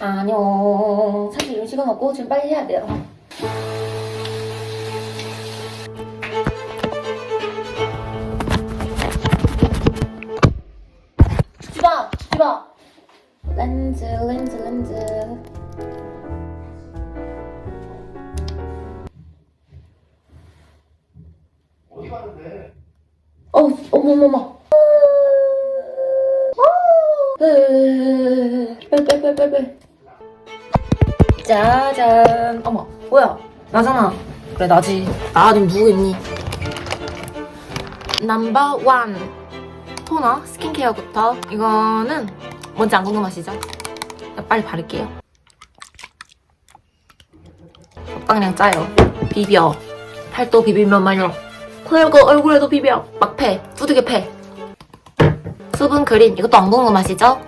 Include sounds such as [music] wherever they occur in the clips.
안녕. 사실 이런 시간 없고 지금 빨리 해야 돼요. 주지 마! 렌즈, 렌즈, 렌즈. 어디 갔는데? 어우, 어머머머. 빼빼빼빼빼. 짜잔. 어머, 뭐야? 나잖아. 그래, 나지. 나 아니면 누구겠니? 넘버 원. 토너, 스킨케어부터. 이거는 뭔지 안 궁금하시죠? 빨리 바를게요. 적당량 짜요. 비벼. 팔도 비비면 마냥. 그리고 얼굴에도 비벼. 막 패. 두들겨 패. 수분 크림. 이것도 안 궁금하시죠?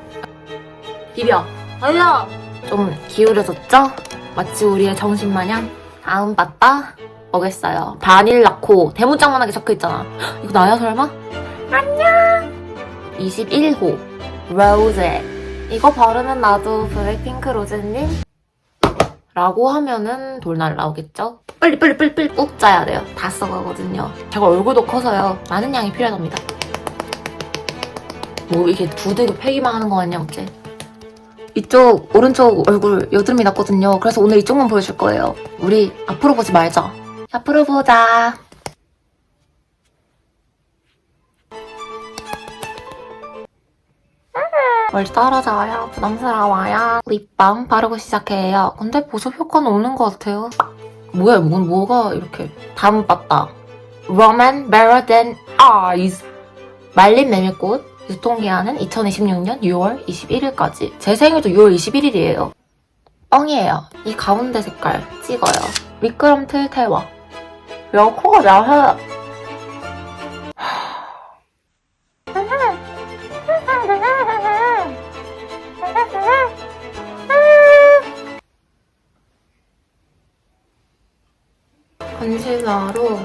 비벼. 아야! 좀 기울여졌죠? 마치 우리의 정신 마냥. 다음 바따 먹겠어요. 바닐 라코. 대문짝만하게 적혀있잖아. 헉, [gasps] 이거 나야 설마? 안녕! 21호. 로제. 이거 바르면 나도 블랙핑크 로제님? 라고 하면은 돌 날라오겠죠? 빨리 빨리 빨리 빨리 꾹 짜야 돼요. 다 써가거든요. 제가 얼굴도 커서요. 많은 양이 필요합니다. 뭐 이렇게 두들겨 패기만 하는 거 같냐 어째? 이쪽 오른쪽 얼굴 여드름이 났거든요. 그래서 오늘 이쪽만 보여줄 거예요. 우리 앞으로 보지 말자. 앞으로 보자. 뭘 떨어져요. 부담스러워요. 립밤 바르고 시작해요. 근데 보습 효과는 없는 것 같아요. 뭐야, 이건 뭐가 이렇게. 다음 봤다. Roman Better Than Eyes. 말린 메밀꽃. 유통기한은 2026년 6월 21일까지. 제 생일도 6월 21일이에요. 뻥이에요. 이 가운데 색깔 찍어요. 미끄럼틀 태워. 야, 코가 나서. 컨실러로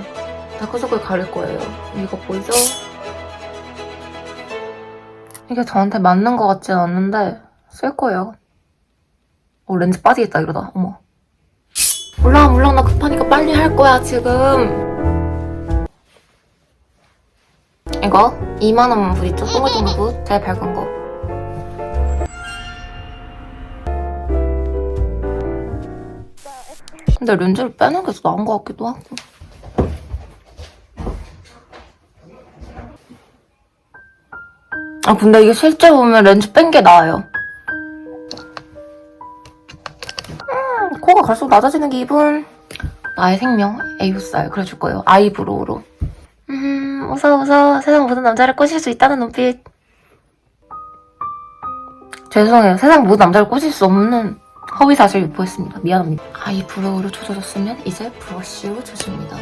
다크서클 가릴 거예요. 이거 보이죠? 이게 저한테 맞는 것 같진 않는데 쓸 거예요. 어 렌즈 빠지겠다 이러다. 어머. 몰라 몰라 나 급하니까 빨리 할 거야 지금. 이거 2만 원만 부딪죠? 동글동글 제일 밝은 거. 근데 렌즈를 빼는 게 더 나은 것 같기도 하고. 아 근데 이게 실제 보면 렌즈 뺀 게 나아요. 음, 코가 갈수록 낮아지는 기분. 나의 생명, 에이우살 그려줄 거예요. 아이브로우로. 음, 웃어 웃어 세상 모든 남자를 꼬실 수 있다는 눈빛. 죄송해요. 세상 모든 남자를 꼬실 수 없는 허위 사실 유포했습니다. 미안합니다. 아이브로우로 조져줬으면 이제 브러쉬로 조집니다.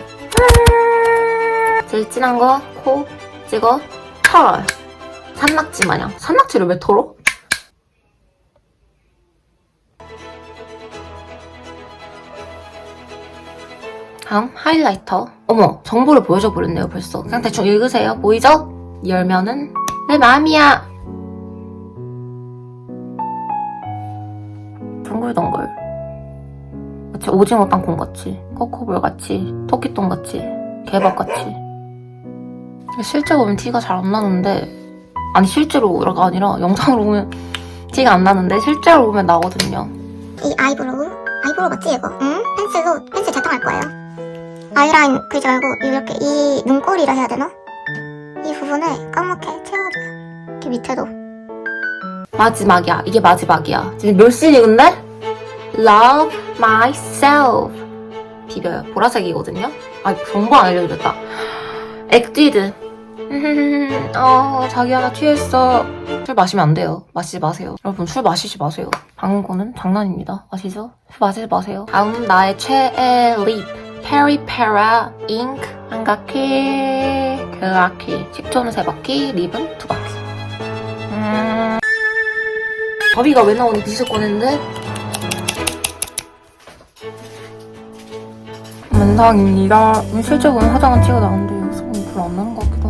제일 진한 거 코 찍어 털어요. 산낙지 마냥. 산낙지를 왜 털어? 다음 하이라이터. 어머 정보를 보여줘 버렸네요 벌써. 그냥 대충 읽으세요. 보이죠? 열면은 내 마음이야. 덩글덩글. 마치 오징어 땅콩 같이, 코코볼 같이, 토끼똥 같이, 개밥 같이. 실제 보면 티가 잘 안 나는데 아니 실제로가 아니라 영상으로 보면 티가 안 나는데 실제로 보면 나거든요. 이 아이브로우 아이브로우 맞지 이거? 응? 펜슬로 펜슬 작동할 거예요 아이라인 그리지 말고 이렇게 이 눈꼬리라 해야 되나? 이 부분을 까맣게 채워줘요 이렇게 밑에도 마지막이야. 이게 마지막이야. 지금 몇 씬이 근데? Love myself. 비벼요. 보라색이거든요. 아 정보 안 알려드렸다. 액디드. [laughs] 어 자기야 나 취했어. 술 마시면 안 돼요. 마시지 마세요. 여러분 술 마시지 마세요. 방금 거는 장난입니다. 아시죠? 술 마시지 마세요. 다음 나의 최애 립. 페리페라 잉크 한 바퀴 그 바퀴 식초는 세 바퀴 립은 두 바퀴 음... 바비가 왜 나오니 디스 꺼냈는데? men상입니다 실제 보면 화장은 티가 나는데 여기서 별로 안 나는 것 같기도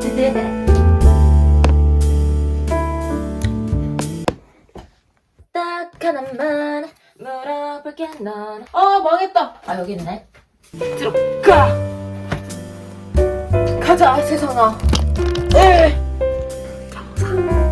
드네. 딱 하나만 물어볼게 넌. 어 망했다. 아 여기 있네. 들어가. 가자 세상아. 에. 정상.